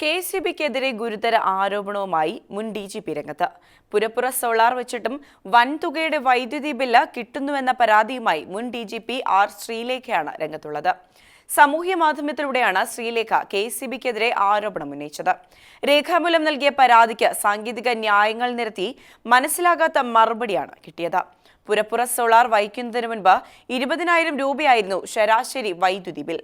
K C ബിക്കെതിരെ ഗുരുതര ആരോപണവുമായി മുൻ ഡി ജി പി രംഗത്ത്. പുരപ്പുറ സോളാർ വെച്ചിട്ടും വൻതുകയുടെ വൈദ്യുതി ബില്ല് കിട്ടുന്നുവെന്ന പരാതിയുമായി മുൻ ഡി ജി പി ആർ ശ്രീലേഖയാണ് രംഗത്തുള്ളത്. സാമൂഹ്യ മാധ്യമത്തിലൂടെയാണ് ശ്രീലേഖ കെ സി ബിക്കെതിരെ ആരോപണം ഉന്നയിച്ചത്. രേഖാമൂലം നൽകിയ പരാതിക്ക് സാങ്കേതിക ന്യായങ്ങൾ നിരത്തി മനസ്സിലാകാത്ത മറുപടിയാണ് കിട്ടിയത്. പുരപ്പുറ സോളാർ വഹിക്കുന്നതിന് മുൻപ് ഇരുപതിനായിരം രൂപയായിരുന്നു ശരാശരി വൈദ്യുതി ബിൽ.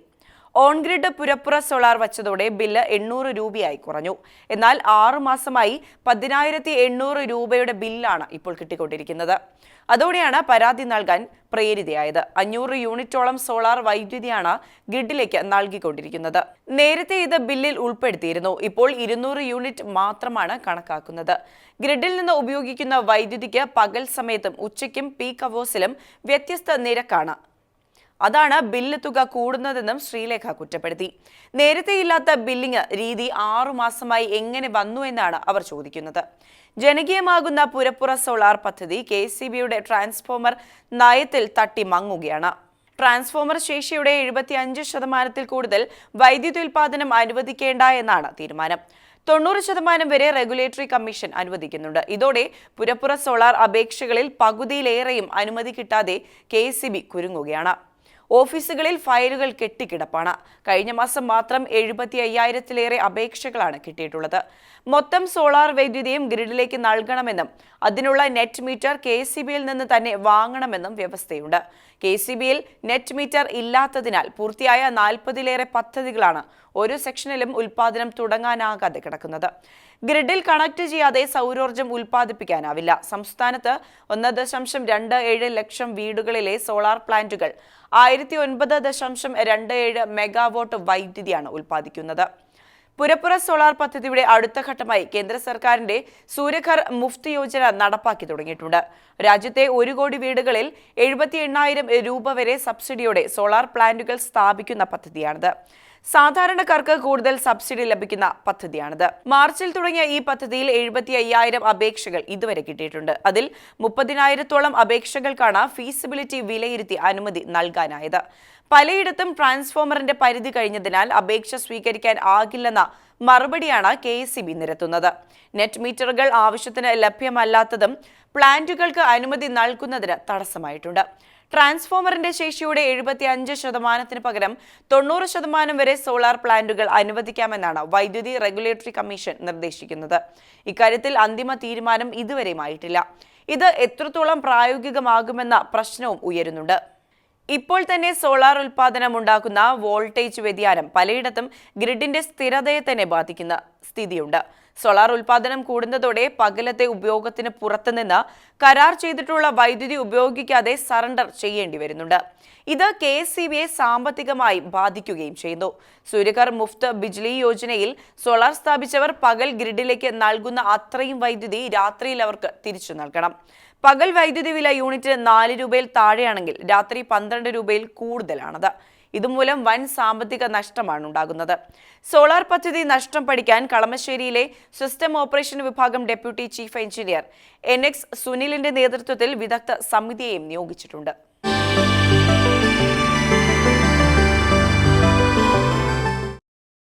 ഓൺഗ്രിഡ് പുരപ്പുറ സോളാർ വച്ചതോടെ ബില്ല് എണ്ണൂറ് രൂപയായി കുറഞ്ഞു. എന്നാൽ ആറു മാസമായി പതിനായിരത്തി എണ്ണൂറ് രൂപയുടെ ബില്ലാണ് ഇപ്പോൾ കിട്ടിക്കൊണ്ടിരിക്കുന്നത്. അതോടെയാണ് പരാതി നൽകാൻ പ്രേരിതയായത്. അഞ്ഞൂറ് യൂണിറ്റോളം സോളാർ വൈദ്യുതിയാണ് ഗ്രിഡിലേക്ക് നൽകിക്കൊണ്ടിരിക്കുന്നത്. നേരത്തെ ഇത് ബില്ലിൽ ഉൾപ്പെടുത്തിയിരുന്നു. ഇപ്പോൾ ഇരുന്നൂറ് യൂണിറ്റ് മാത്രമാണ് കണക്കാക്കുന്നത്. ഗ്രിഡിൽ നിന്ന് ഉപയോഗിക്കുന്ന വൈദ്യുതിക്ക് പകൽ സമയത്തും ഉച്ചയ്ക്കും പീക്ക് അവേഴ്സിലും വ്യത്യസ്ത നിരക്കാണ് അതാണ് ബില്ല് തുക കൂടുന്നതെന്നും ശ്രീലേഖ കുറ്റപ്പെടുത്തി. നേരത്തെയില്ലാത്ത ബില്ലിംഗ് രീതി ആറുമാസമായി എങ്ങനെ വന്നു എന്നാണ് അവർ ചോദിക്കുന്നത്. ജനകീയമാകുന്ന പുരപ്പുറ സോളാർ പദ്ധതി കെ സി ബിയുടെ ട്രാൻസ്ഫോമർ നയത്തിൽ തട്ടി മങ്ങുകയാണ്. ട്രാൻസ്ഫോമർ ശേഷിയുടെ എഴുപത്തിയഞ്ച് ശതമാനത്തിൽ കൂടുതൽ വൈദ്യുതി ഉൽപാദനം അനുവദിക്കേണ്ട എന്നാണ് തീരുമാനം. തൊണ്ണൂറ് ശതമാനം വരെ റെഗുലേറ്ററി കമ്മീഷൻ അനുവദിക്കുന്നുണ്ട്. ഇതോടെ പുരപ്പുറ സോളാർ അപേക്ഷകളിൽ പകുതിയിലേറെയും അനുമതി കിട്ടാതെ കെ കുരുങ്ങുകയാണ്. ഓഫീസുകളിൽ ഫയലുകൾ കെട്ടിക്കിടപ്പാണ്. കഴിഞ്ഞ മാസം മാത്രം എഴുപത്തി അയ്യായിരത്തിലേറെ അപേക്ഷകളാണ് കിട്ടിയിട്ടുള്ളത്. മൊത്തം സോളാർ വൈദ്യുതിയും ഗ്രിഡിലേക്ക് നൽകണമെന്നും അതിനുള്ള നെറ്റ് മീറ്റർ കെ സി ബിയിൽ നിന്ന് തന്നെ വാങ്ങണമെന്നും വ്യവസ്ഥയുണ്ട്. കെ സി ബിയിൽ നെറ്റ് മീറ്റർ ഇല്ലാത്തതിനാൽ പൂർത്തിയായ നാൽപ്പതിലേറെ പദ്ധതികളാണ് ഓരോ സെക്ഷനിലും ഉൽപാദനം തുടങ്ങാനാകാതെ കിടക്കുന്നത്. ഗ്രിഡിൽ കണക്ട് ചെയ്യാതെ സൗരോർജം ഉൽപ്പാദിപ്പിക്കാനാവില്ല. സംസ്ഥാനത്ത് ഒന്ന് ദശാംശം രണ്ട് ഏഴ് ലക്ഷം വീടുകളിലെ സോളാർ പ്ലാന്റുകൾ ആയിരത്തി ഒൻപത് ദശാംശം രണ്ട് ഏഴ് മെഗാവോട്ട് വൈദ്യുതിയാണ് ഉൽപ്പാദിക്കുന്നത്. പുരപ്പുറ സോളാർ പദ്ധതിയുടെ അടുത്ത ഘട്ടമായി കേന്ദ്ര സർക്കാരിന്റെ സൂര്യഘർ മുഫ്തി യോജന നടപ്പാക്കി തുടങ്ങിയിട്ടുണ്ട്. രാജ്യത്തെ ഒരു കോടി വീടുകളിൽ എഴുപത്തി എണ്ണായിരം രൂപ വരെ സബ്സിഡിയോടെ സോളാർ പ്ലാന്റുകൾ സ്ഥാപിക്കുന്ന പദ്ധതിയാണിത്. സാധാരണക്കാർക്ക് കൂടുതൽ സബ്സിഡി ലഭിക്കുന്ന പദ്ധതിയാണിത്. മാർച്ചിൽ തുടങ്ങിയ ഈ പദ്ധതിയിൽ എഴുപത്തി അയ്യായിരം അപേക്ഷകൾ ഇതുവരെ കിട്ടിയിട്ടുണ്ട്. അതിൽ മുപ്പതിനായിരത്തോളം അപേക്ഷകൾക്കാണ് ഫീസിബിലിറ്റി വിലയിരുത്തി അനുമതി നൽകാനായത്. പലയിടത്തും ട്രാൻസ്ഫോമറിന്റെ പരിധി കഴിഞ്ഞതിനാൽ അപേക്ഷ സ്വീകരിക്കാൻ ആകില്ലെന്ന മറുപടിയാണ് കെ എസ് നിരത്തുന്നത്. നെറ്റ് മീറ്ററുകൾ ആവശ്യത്തിന് ലഭ്യമല്ലാത്തതും പ്ലാന്റുകൾക്ക് അനുമതി നൽകുന്നതിന് തടസ്സമായിട്ടുണ്ട്. ട്രാൻസ്ഫോമറിന്റെ ശേഷിയുടെ എഴുപത്തി അഞ്ച് ശതമാനത്തിന് പകരം തൊണ്ണൂറ് ശതമാനം വരെ സോളാർ പ്ലാന്റുകൾ അനുവദിക്കാമെന്നാണ് വൈദ്യുതി റെഗുലേറ്ററി കമ്മീഷൻ നിർദ്ദേശിക്കുന്നത്. ഇക്കാര്യത്തിൽ അന്തിമ തീരുമാനം ഇതുവരെയുമായിട്ടില്ല. ഇത് എത്രത്തോളം പ്രായോഗികമാകുമെന്ന പ്രശ്നവും ഉയരുന്നുണ്ട്. ഇപ്പോൾ തന്നെ സോളാർ ഉൽപാദനം ഉണ്ടാക്കുന്ന വോൾട്ടേജ് വ്യതിയാനം പലയിടത്തും ഗ്രിഡിന്റെ സ്ഥിരതയെ തന്നെ ബാധിക്കുന്ന സ്ഥിതിയുണ്ട്. സോളാർ ഉൽപാദനം കൂടുന്നതോടെ പകലത്തെ ഉപയോഗത്തിന് പുറത്തുനിന്ന് കരാർ ചെയ്തിട്ടുള്ള വൈദ്യുതി ഉപയോഗിക്കാതെ സറണ്ടർ ചെയ്യേണ്ടി വരുന്നുണ്ട്. ഇത് കെ എസ് സി ബിയെ സാമ്പത്തികമായി ബാധിക്കുകയും ചെയ്യുന്നു. സൂര്യകർ മുഫ്ത് ബിജ്ലി യോജനയിൽ സോളാർ സ്ഥാപിച്ചവർ പകൽ ഗ്രിഡിലേക്ക് നൽകുന്ന അത്രയും വൈദ്യുതി രാത്രിയിൽ അവർക്ക് തിരിച്ചു നൽകണം. പകൽ വൈദ്യുതി വില യൂണിറ്റ് നാല് രൂപയിൽ താഴെയാണെങ്കിൽ രാത്രി പന്ത്രണ്ട് രൂപയിൽ കൂടുതലാണത്. ഇതുമൂലം വൻ സാമ്പത്തിക നഷ്ടമാണ് ഉണ്ടാകുന്നത്. സോളാർ പദ്ധതി നഷ്ടം പഠിക്കാൻ കളമശ്ശേരിയിലെ സിസ്റ്റം ഓപ്പറേഷൻ വിഭാഗം deputy chief engineer N X സുനിലിന്റെ നേതൃത്വത്തിൽ വിദഗ്ധ സമിതിയെയും നിയോഗിച്ചിട്ടുണ്ട്.